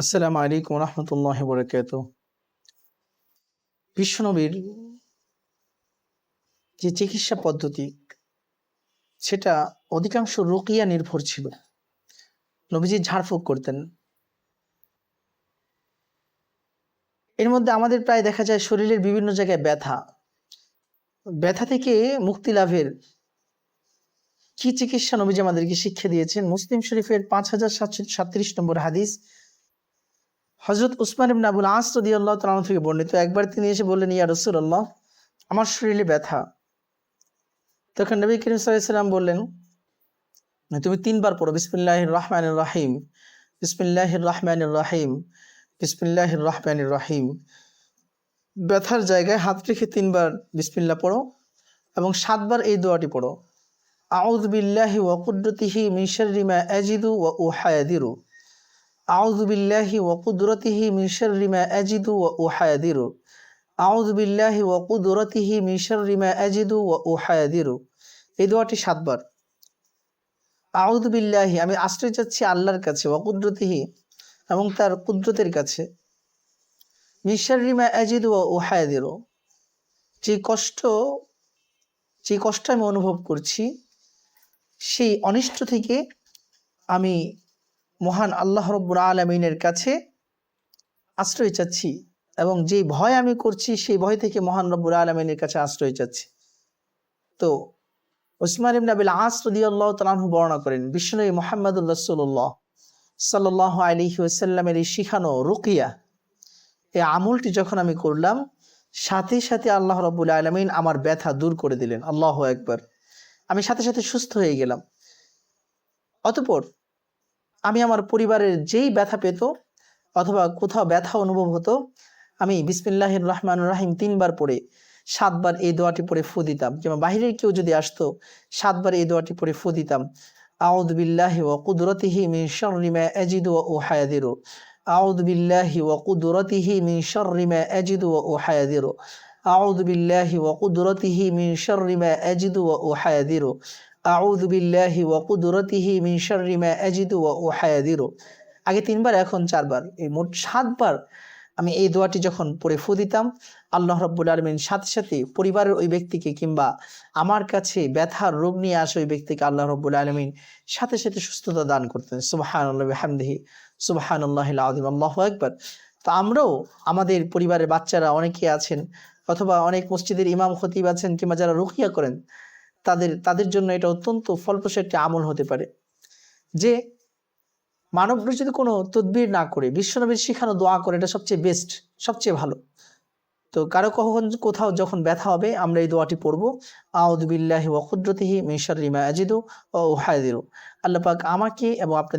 আসসালামু আলাইকুম রহমতুল্লাহ বরকাত বিশ্বনবীর যে চিকিৎসা পদ্ধতি, সেটা অধিকাংশ রুকিয়া নির্ভর ছিল। নবীজি ঝাড়ফুঁক করতেন। এর মধ্যে আমাদের প্রায় দেখা যায় শরীরের বিভিন্ন জায়গায় ব্যথা। ব্যথা থেকে মুক্তি লাভের কি চিকিৎসা নবীজি আমাদেরকে শিক্ষা দিয়েছেন? মুসলিম শরীফের পাঁচ হাজার সাতশো সাতত্রিশ নম্বর হাদিস হজরত উসমান ইবনে আবুল আস রদি আল্লাহ তালন থেকে বর্ণিত, একবার তিনি এসে বললেন, ইয়া রসুল্লাহ আমার শরীরে ব্যথা। তখন নবী করিম সাল্লাম বললেন, তুমি তিনবার পড়ো বিসমিল্লাহ রহমান রাহিম বিসমিল্লাহ রহমান রাহিম বিসমিল্লাহ রহমান রাহিম। ব্যথার জায়গায় হাত রেখে তিনবার বিসমিল্লা পড়ো এবং সাতবার এই দোয়াটি পড়ো। আউদ বিল্লাহি ওয়াকুদ্রতিহি মিশরিমা এজিদু ওয়া উহায়াদিরু আউযু বিল্লাহি ওয়া কুদরতিহি মিন শাররি মা আজিদু ওয়া উহাদিরু। আউযু বিল্লাহি ওয়া কুদরতিহি মিন শাররি মা আজিদু ওয়া উহাদিরু। এই দোয়াটি সাতবার। আউযু বিল্লাহি, আমি আশ্রয় চাচ্ছি আল্লাহর কাছে, ওয়া কুদরতিহি এবং তার কুদরতের কাছে। মিন শাররি মা আজিদু ওয়া উহাদিরু। যে কষ্ট যে কষ্ট আমি অনুভব করছি, সেই অনিষ্ট থেকে আমি মহান আল্লাহ রব্বুর আলমিনের কাছে আশ্রয় চাচ্ছি এবং যে ভয় আমি করছি, সেই ভয় থেকে মহান রব্বুর আলমিনের কাছে আশ্রয় চাচ্ছি। তো ওসমান ইবন আবিল আসরদি আল্লাহ তালাহু বর্ণনা করেন বিষ্ণু মোহাম্মদুল রসুল্লাহ সাল্লাহ আলী ওসাল্লামের এই শিখানো রুকিয়া, এই আমলটি যখন আমি করলাম, সাথে সাথে আল্লাহ রব্বুল আলমিন আমার ব্যথা দূর করে দিলেন। আল্লাহ একবার আমি সাথে সাথে সুস্থ হয়ে গেলাম। অতপর আমি আমার পরিবারের যেই ব্যথা পেত অথবা কোথাও ব্যথা অনুভব হতো, আমি বিসমিল্লাহ রহমান রাহিম তিনবার পড়ে সাতবার এই দোয়াটি পড়ে ফু দিতাম। কিংবা বাহিরের কেউ যদি আসতো, সাতবার এই দোয়াটি পড়ে ফু দিতাম। আউদ বিল্লাহি ও কুদরতিহি মিন শর্রিমা এজিদু ও হায়াদিরু আউদ বিল্লাহি ও কুদরতিহি মিন শর্রিমা এজিদু ও হায়াদিরু আউদ বিল্লাহি ও কুদরতিহি মিন শর্রিমা এজিদু ও হায়াদিরু আউযু বিল্লাহি ওয়া কুদরতিহি মিন শাররি মা আজিদু ওয়া উহায়াদিরু আগে তিনবার, এখন চারবার। এই মোট সাতবার আমি এই দোয়াটি যখন পড়ে ফু দিতাম, আল্লাহ রব্বুল আলমিন সাথে সাথে পরিবারের ওই ব্যক্তিকে কিংবা আমার কাছে ব্যথার রোগ নিয়ে আসে ওই ব্যক্তিকে আল্লাহ রব্বুল আলমিন সাথে সাথে সুস্থতা দান করতেন। সুবাহান আল্লাহ হামদিহি সুবাহান আল্লাহ আদিম আল্লাহ একবার তো আমরাও আমাদের পরিবারের বাচ্চারা অনেকে আছেন অথবা অনেক মসজিদের ইমাম খতিব আছেন কিংবা যারা রুকিয়া করেন তাদের তাদের জন্য এটা অত্যন্ত ফলপ্রসূ একটি আমল হতে পারে। যে মানব যদি কোনো তদবির না করে বিশ্বনবীর শিখানো দোয়া করে, এটা সবচেয়ে বেস্ট সবচেয়ে ভালো। তো কারও কখন কোথাও যখন ব্যথা হবে, আমরা এই দোয়াটি পড়ব আউদুবিল্লাহি ওয়াকুদ্রতিহি মিশারিমা আজিদু ও হায়দিরু আল্লাপাক আমাকে এবং আপনাদের